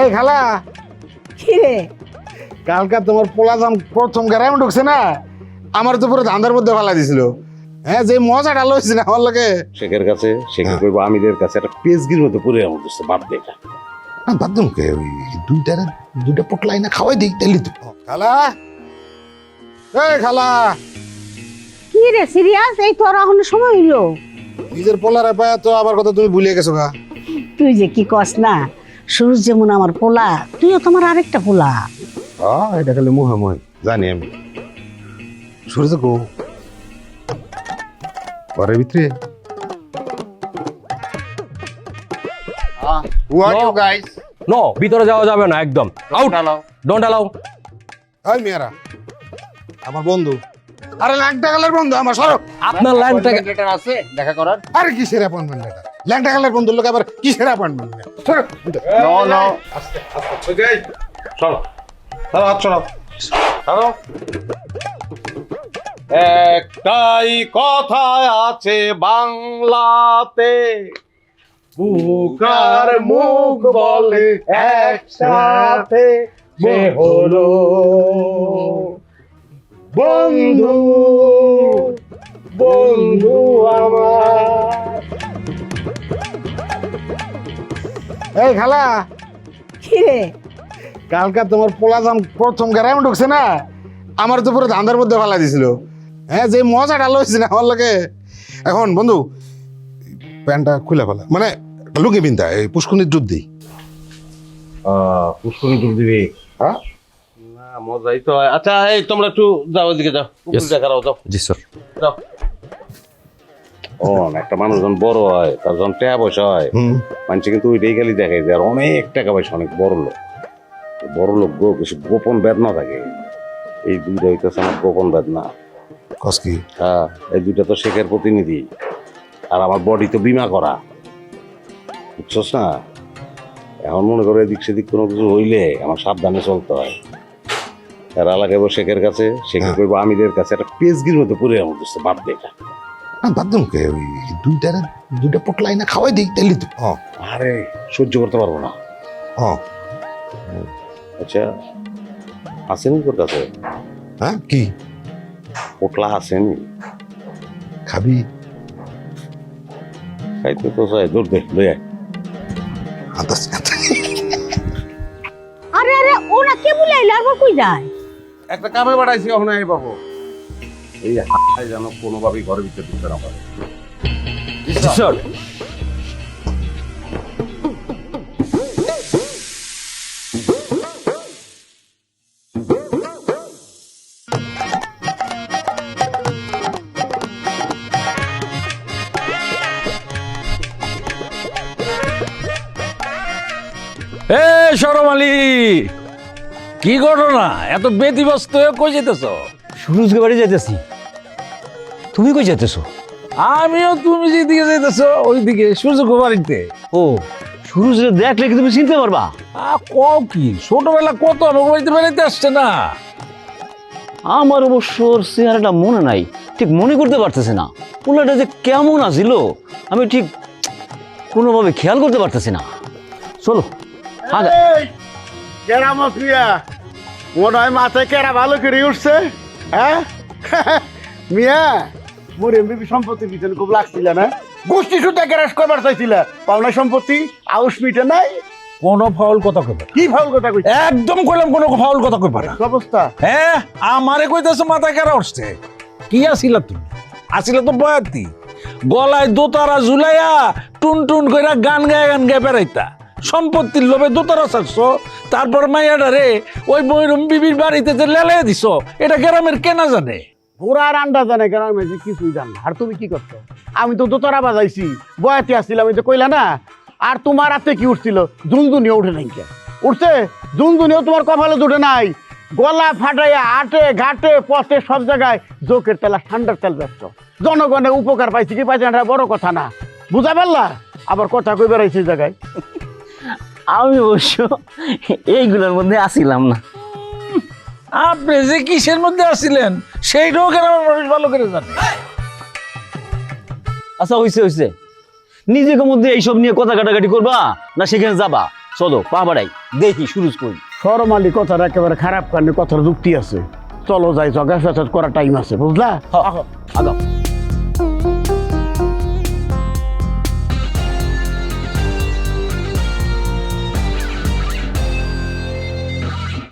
এই খালা কি রে কালকা তোমার পোলাজাম প্রথম গ্রামে ঢুকছে না আমার তো পুরো ধান্দার মধ্যে ফালা দিছিল। হ্যাঁ যে মজাটা লইছে না আমার লোকে। শেখের কাছে শেখে কইব আমিদের কাছে একটা পেজগির মতো পড়ে আমার দোস্ত বাপ দেখা বাথরুম কে ওই দুইটা দুইটা পটলাই না খাওয়াই দিই তাইলে তো। খালা। এই খালা। কি রে সিরিয়াস? এই তোর এখন সময় হইল। নিজের পোলারে পায়া তো আবার কথা তুমি ভুলে গেছো গা। তুই যে কি কস না? সুরজ যেমন আমার পোলা তুইও তোমার আরেকটা পোলা। এটা খালি মুহে মুহে জানি আমি। সূর্য গো ঘরের ভিতরে? Who are you guys no ভিতরে যাওয়া যাবে না একদম। আউট ডোন্ট অ্যালাউ মেয়েরা আমার বন্ধু। আরে ল্যাংটা কালের বন্ধু আমার সরো আপনার লাইনটাকে লেটার আছে দেখা করার। আরে কিসের অ্যাপয়েন্টমেন্ট লেটার ল্যাংটা কালের বন্ধুর লোক আবার কিসের অ্যাপয়েন্টমেন্ট সরো নো নো চলো। চলো হাত চলো চলো একটাই কথা আছে বাংলাতে। বুকার মুখ বলে একসাথে। সে হলো বন্ধু বন্ধু আমার এই খালা। কি রে কালকা তোমার পোলাজাম প্রথম গ্রামে ঢুকছে না। আমার তো পুরো ধান্দার মধ্যে ফালা দিছিল। হ্যাঁ যে মজাটা লইছে না আমার লোকে এখন বন্ধু প্যান্টটা খুলে ফেলা। মানে লুঙ্গি বিনতা এই পুষ্কুনির দুধ দিই পুষ্করী ডুব দিবি? হ্যাঁ? না মজাই তো আচ্ছা এই তোমরা একটু যাও ওদিকে যাও। যাও যাও জি স্যার যাও। ও একটা মানুষ যখন বড় হয় তার যখন টাকা পয়সা হয় মানুষ কিন্তু ওইটাই খালি দেখে যে আর অনেক টাকা পয়সা অনেক বড় লোক। বড় লোক গো কিছু গোপন বেদনা থাকে। এই দুইটা হইতেছে আমার গোপন বেদনা। কস কি? হ্যাঁ এই দুইটা তো শেখের প্রতিনিধি। আর আমার বডি তো বিমা করা। বুঝছস না? এখন মনে করো এদিক সেদিক কোনো কিছু হইলে আমার সাবধানে চলতে হয়। আর আলাকে শেখের কাছে শেখে হ্যাঁ। কইব আমিদের কাছে একটা পেজগির মতো পড়ে আমার বাপ দেখা না বাথরুম কে ওই দুইটা দুইটা পটলাই না খাওয়াই দিই তাইলে তো আরে সহ্য করতে পারব না। হ্যাঁ আচ্ছা আসেনি তোর কাছে? হ্যাঁ কি? পোটলা আসেনি খাবি? খাইতে তো চাই দূর দে লই আয়। আরে আরে ওরা কে বুলাইলো? আর কই যায়? একটা কামে বাড়াইছি এখন এই বাবু। এই হাই যেন কোনোভাবেই ঘরের ভিতরে ঢুকতে না পারে। স্যার। এ সরম আলী কি ঘটনা? এত ব্যতিব্যস্ত হয়ে কই যেতেছ? সুরজকে বাড়ি যাইতেছি। তুমি কই যাইতেছো? আমিও তুমি যেদিকে যেতেছ ওইদিকে সূর্য বাড়িতে। ও সুরজরে দেখলে কি তুমি চিনতে পারবা? আ কও কি ছোটবেলা কত আমার বাড়িতে বেড়াইতে আসছে না। আমার অবশ্য ওর চেহারাটা মনে নাই ঠিক মনে করতে পারতেছে না। পোলাটা যে কেমন আছিল আমি ঠিক কোনোভাবে খেয়াল করতে পারতেছি না। চলো কেরা মাফিয়া মনে হয় মাথায় কেরা ভালো করে উঠছে? হ্যাঁ? মিয়া মোর এমবিপি সম্পত্তির পিছনে খুব লাগছিল না? গোষ্ঠী সুদ্ধা গ্যারেজ করবার চাইছিল। পাওনা সম্পত্তি? আউস মিটে নাই? কোনো ফাউল কথা কইবে কি ফাউল কথা কইছে? একদম কইলাম কোনো ফাউল কথা কইবা না। অবস্থা? হ্যাঁ আমারে কইতেছ মাথা কেরা উঠছে। কি আসিলা তুমি? আসিলা তো বয়াতি। গলায় দোতারা ঝুলাইয়া টুন টুন কইরা গান গায়ে গান গায়ে বেড়াইতা। সম্পত্তির লোভে দোতারা ছাড়ছো, তারপর মাইয়াটা রে ওই বৈরম বিবির বাড়িতে যে লেলাই দিছ, এটা গ্রামের কেনা জানে? আর আন্ডা জানে কেন যে কিছুই জান আর তুমি কি করছ? আমি তো দোতরা বাজাইছি, বয়াতি আসছিলাম তো কইলা না, আর তোমার হাতে কি উঠছিল? জুনজুনিও উঠে নাই কে উঠছে? জুনজুনিও তোমার কপালে উঠে নাই। গলা ফাটাইয়া আটে, ঘাটে, পথে সব জায়গায় জোকের তেলা, ঠান্ডার তেল ব্যস্ত। জনগণের উপকার পাইছে কি পাইছে বড় কথা না। বুঝা পারলা? আবার কথা কই বেড়াইছে জায়গায়। আমি অবশ্য এইগুলোর মধ্যে আসিলাম না। আপনি যে কিসের মধ্যে আসছিলেন সেইটাও গ্রামের মানুষ ভালো করে জানে। আচ্ছা হইছে হইছে। নিজেকে মধ্যে এইসব নিয়ে কথা কাটাকাটি করবা না সেখানে যাবা? চলো পা বাড়াই দেখি সুরজ কই সরমালি কথার একেবারে খারাপ কারণে কথার যুক্তি আছে। চলো যাই জগা ফেসাদ করার টাইম আছে বুঝলা? আগাও।